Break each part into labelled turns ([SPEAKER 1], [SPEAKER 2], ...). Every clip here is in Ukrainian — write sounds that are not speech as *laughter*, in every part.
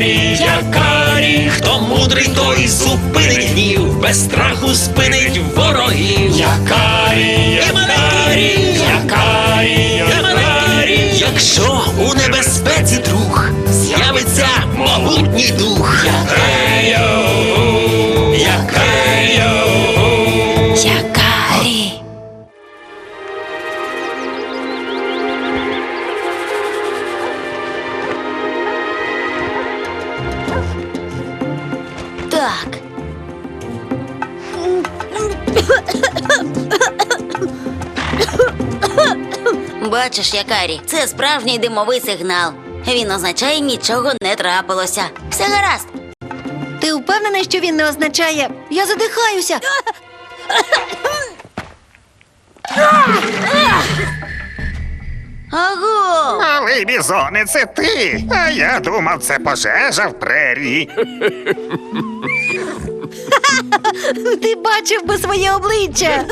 [SPEAKER 1] Якарі, карі, хто мудрий, той зупинить гнів, без страху спинить ворогів. Якарі, карі, якарі, карі, якщо у небезпеці друг з'явиться могутній дух. Якарі,
[SPEAKER 2] Бачиш, Якарі, це справжній димовий сигнал. Він означає нічого не трапилося. Все гаразд.
[SPEAKER 3] Ти впевнений, що він не означає? Я задихаюся. *laughs*
[SPEAKER 2] Аго!
[SPEAKER 4] Малий бізоне, це ти. А я думав, це пожежа в прерії. *laughs*
[SPEAKER 3] Ти бачив би своє обличчя.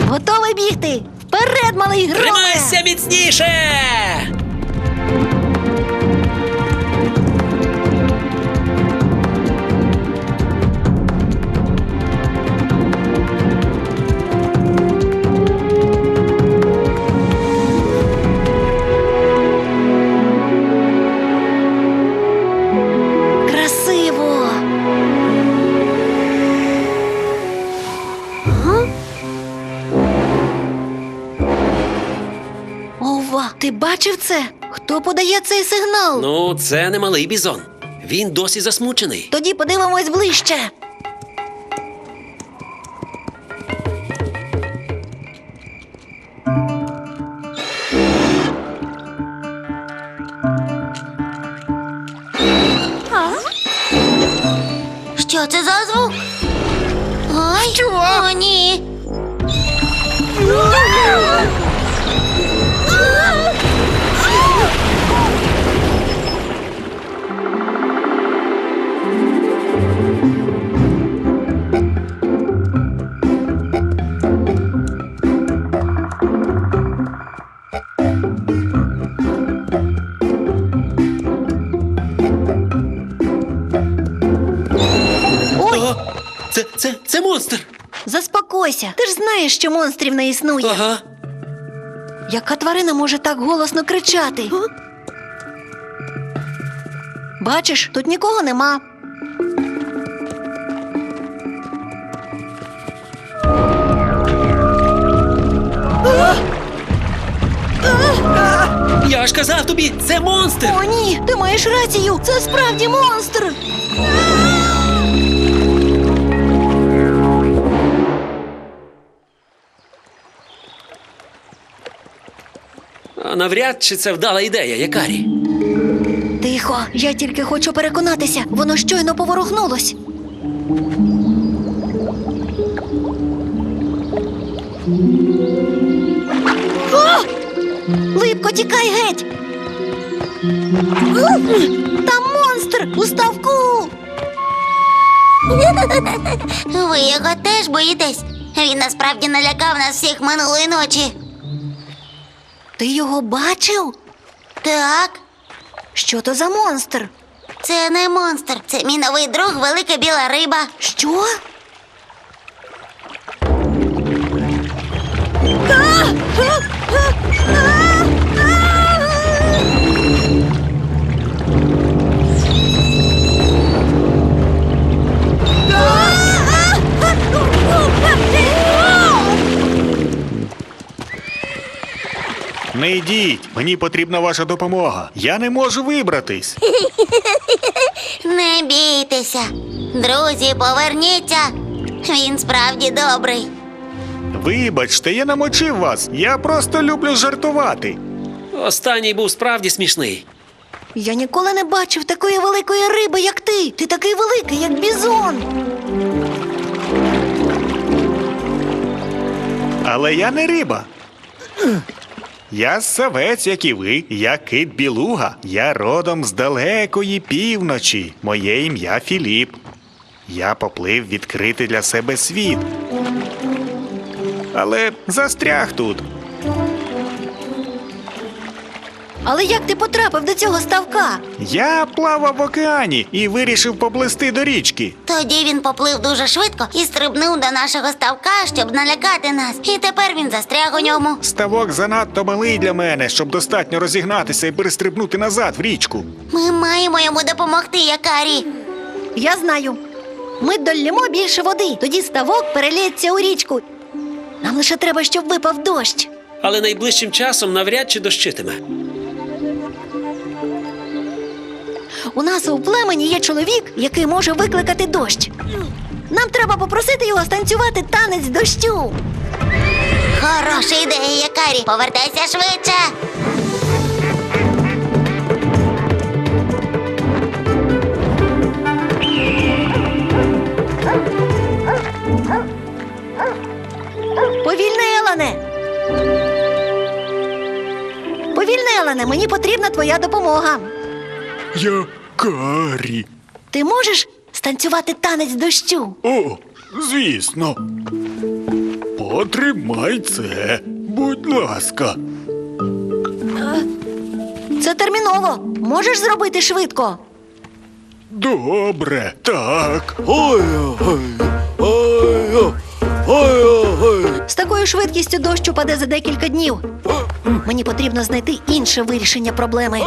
[SPEAKER 3] *laughs* Готовий бігти? Вперед, малий громе!
[SPEAKER 1] Тримайся міцніше!
[SPEAKER 3] Ти бачив це? Хто подає цей сигнал?
[SPEAKER 1] Ну, це не малий бізон. Він досі засмучений.
[SPEAKER 3] Тоді подивимось ближче.
[SPEAKER 2] Що це за звук? Ой, Що? О, ні.
[SPEAKER 1] Це, це, монстр.
[SPEAKER 3] заспокойся. Ти ж знаєш, що монстрів не існує.
[SPEAKER 1] Ага.
[SPEAKER 3] Яка тварина може так голосно кричати? Бачиш, тут нікого нема.
[SPEAKER 1] Я ж казав тобі, це монстр.
[SPEAKER 3] О, ні, ти маєш рацію. Це справді монстр.
[SPEAKER 1] А навряд чи це вдала ідея, Якарі.
[SPEAKER 3] Тихо, я тільки хочу переконатися, воно щойно поворухнулось. О! Липко, тікай геть! Там монстр у ставку!
[SPEAKER 2] Ви його теж боїтесь? Він насправді налякав нас всіх минулої ночі.
[SPEAKER 3] Ти його бачив?
[SPEAKER 2] Так,
[SPEAKER 3] Що то за монстр?
[SPEAKER 2] це не монстр, це мій новий друг, велика біла риба.
[SPEAKER 3] Що?
[SPEAKER 4] Не йдіть, мені потрібна ваша допомога. Я не можу вибратись. *laughs*
[SPEAKER 2] Не бійтеся. Друзі, поверніться. Він справді добрий.
[SPEAKER 4] Вибачте, я намочив вас. Я просто люблю жартувати.
[SPEAKER 1] Останній був справді смішний.
[SPEAKER 3] Я ніколи не бачив такої великої риби, як ти. Ти такий великий, як бізон.
[SPEAKER 4] Але я не риба. Я савець, як і ви, я кит білуга. Я родом з далекої півночі. Моє ім'я Філіп. Я поплив відкрити для себе світ. Але застряг тут.
[SPEAKER 3] Але як ти потрапив до цього ставка?
[SPEAKER 4] Я плавав в океані і вирішив поплисти до річки.
[SPEAKER 2] Тоді він поплив дуже швидко і стрибнув до нашого ставка, щоб налякати нас. І тепер він застряг у ньому.
[SPEAKER 4] Ставок занадто малий для мене, щоб достатньо розігнатися і перестрибнути назад в річку.
[SPEAKER 2] Ми маємо йому допомогти, Якарі.
[SPEAKER 3] Я знаю. Ми доллємо більше води, тоді ставок переліється у річку. Нам лише треба, щоб випав дощ.
[SPEAKER 1] Але найближчим часом навряд чи дощитиме.
[SPEAKER 3] У нас у племені є чоловік, який може викликати дощ. Нам треба попросити його станцювати танець дощу.
[SPEAKER 2] Хороша ідея, Якарі. Повертайся швидше.
[SPEAKER 3] Повільне, Елане. Повільне, Елане, мені потрібна твоя допомога.
[SPEAKER 4] Я Карі.
[SPEAKER 3] Ти можеш станцювати танець дощу?
[SPEAKER 4] О, звісно. Потримай це, будь ласка.
[SPEAKER 3] Це терміново. Можеш зробити швидко.
[SPEAKER 4] Добре, так.
[SPEAKER 3] З такою швидкістю дощ упаде за декілька днів. Мені потрібно знайти інше вирішення проблеми.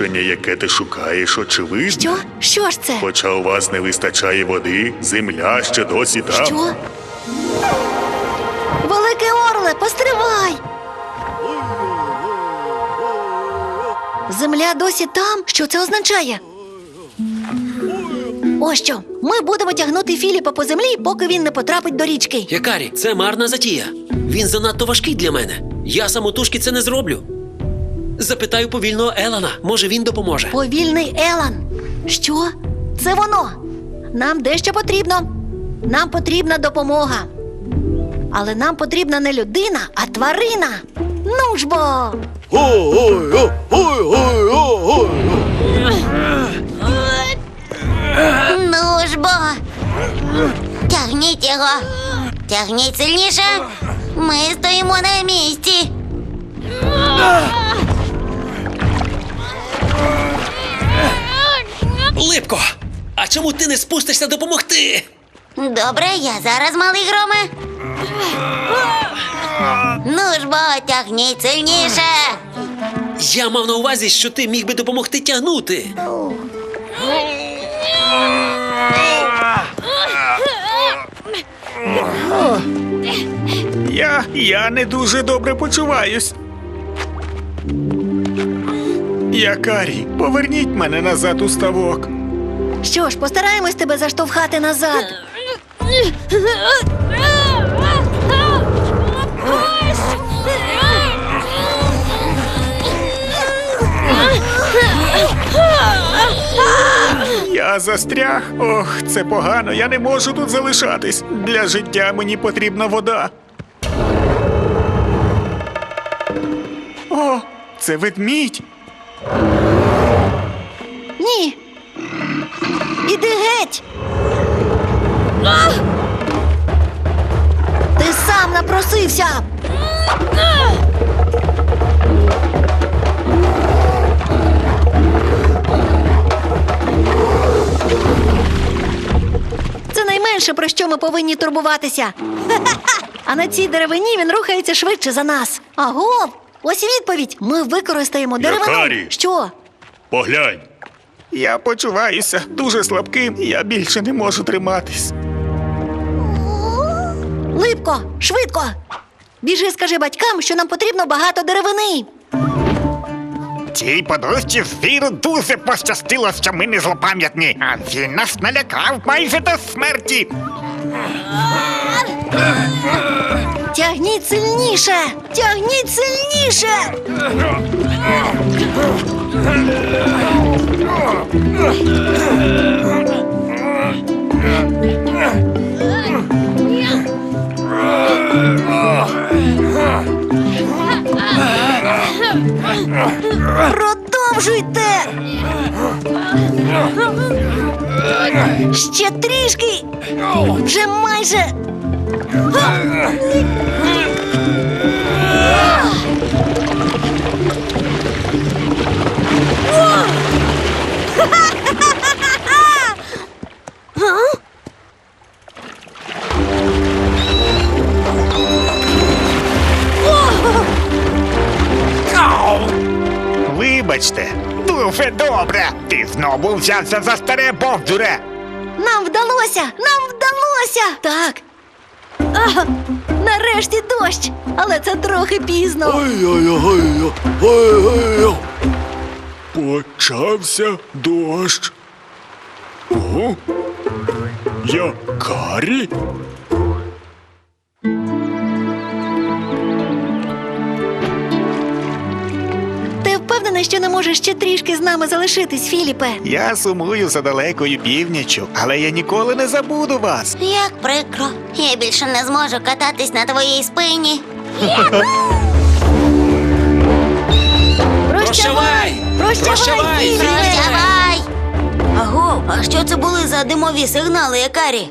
[SPEAKER 4] Рішення, яке ти шукаєш, очевидне.
[SPEAKER 3] Що? Що ж це?
[SPEAKER 4] Хоча у вас не вистачає води, земля ще досі там.
[SPEAKER 3] Що? Великий орле, постривай! Земля досі там? Що це означає? Ось що. Ми будемо тягнути Філіпа по землі, поки він не потрапить до річки.
[SPEAKER 1] Якарі, це марна затія. Він занадто важкий для мене. Я самотужки це не зроблю. Запитаю повільного Елана, може він допоможе.
[SPEAKER 3] Повільний Елан. Що? Це воно. Нам дещо потрібно. Нам потрібна допомога. Але нам потрібна не людина, а тварина. Ну ж бо!
[SPEAKER 2] Ну ж бо. Тягніть його. Тягніть сильніше. Ми стоїмо на місці.
[SPEAKER 1] Липко! А чому ти не спустишся допомогти?
[SPEAKER 2] Добре, я зараз, малий громе. Ну ж бо, тягніть сильніше.
[SPEAKER 1] Я мав на увазі, що ти міг би допомогти тягнути.
[SPEAKER 4] Я, я не дуже добре почуваюсь. Якарі, поверніть мене назад у ставок.
[SPEAKER 3] Що ж, постараємось тебе заштовхати назад.
[SPEAKER 4] Я застряг. Ох, це погано. Я не можу тут залишатись. Для життя мені потрібна вода. О, це ведмідь.
[SPEAKER 3] Ні. Іди геть. Ти сам напросився. Це найменше, про що ми повинні турбуватися. *laughs* А на цій деревині він рухається швидше за нас. Аго, ось відповідь. Ми використаємо деревину.
[SPEAKER 4] Якарі.
[SPEAKER 3] Що?
[SPEAKER 4] Поглянь. Я почуваюся дуже слабким, я більше не можу триматись.
[SPEAKER 3] Липко, швидко. Біжи, скажи батькам, що нам потрібно багато деревини.
[SPEAKER 4] Цій подорожці звіру дуже пощастило, що ми не злопам'ятні, а він нас налякав майже до смерті.
[SPEAKER 3] Тягніть сильніше! Тягніть сильніше! Продовжуйте! Ще трішки! Вже майже!
[SPEAKER 4] Вибачте, дуже добре. Ти знову взявся за старе бовдуре.
[SPEAKER 3] Нам вдалося! Нам вдалося! Так. А, нарешті дощ! Але це трохи пізно.
[SPEAKER 4] Почався дощ. О, я карі?
[SPEAKER 3] Ти що не можеш ще трішки з нами залишитись, Філіпе?
[SPEAKER 4] Я сумую за далекою північю, але я ніколи не забуду вас.
[SPEAKER 2] Як прикро. Я більше не зможу кататись на твоїй спині.
[SPEAKER 1] Прощавай! Прощавай,
[SPEAKER 3] Філіпе!
[SPEAKER 2] Прощавай! Аго, а що це були за димові сигнали, якарі?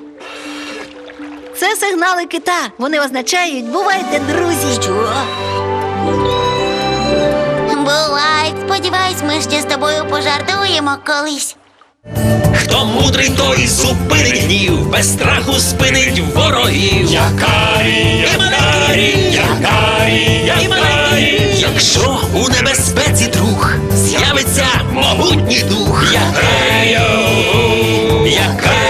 [SPEAKER 3] Це сигнали кита. Вони означають бувайте, друзі.
[SPEAKER 2] Що? Бувай, сподіваюсь, ми ще з тобою пожартуємо колись.
[SPEAKER 1] Хто мудрий, той зупинить гнів, без страху спинить ворогів. Якарі, якарі, якарі, якарі Якщо у небезпеці друг з'явиться могутній дух, Якарі, якарі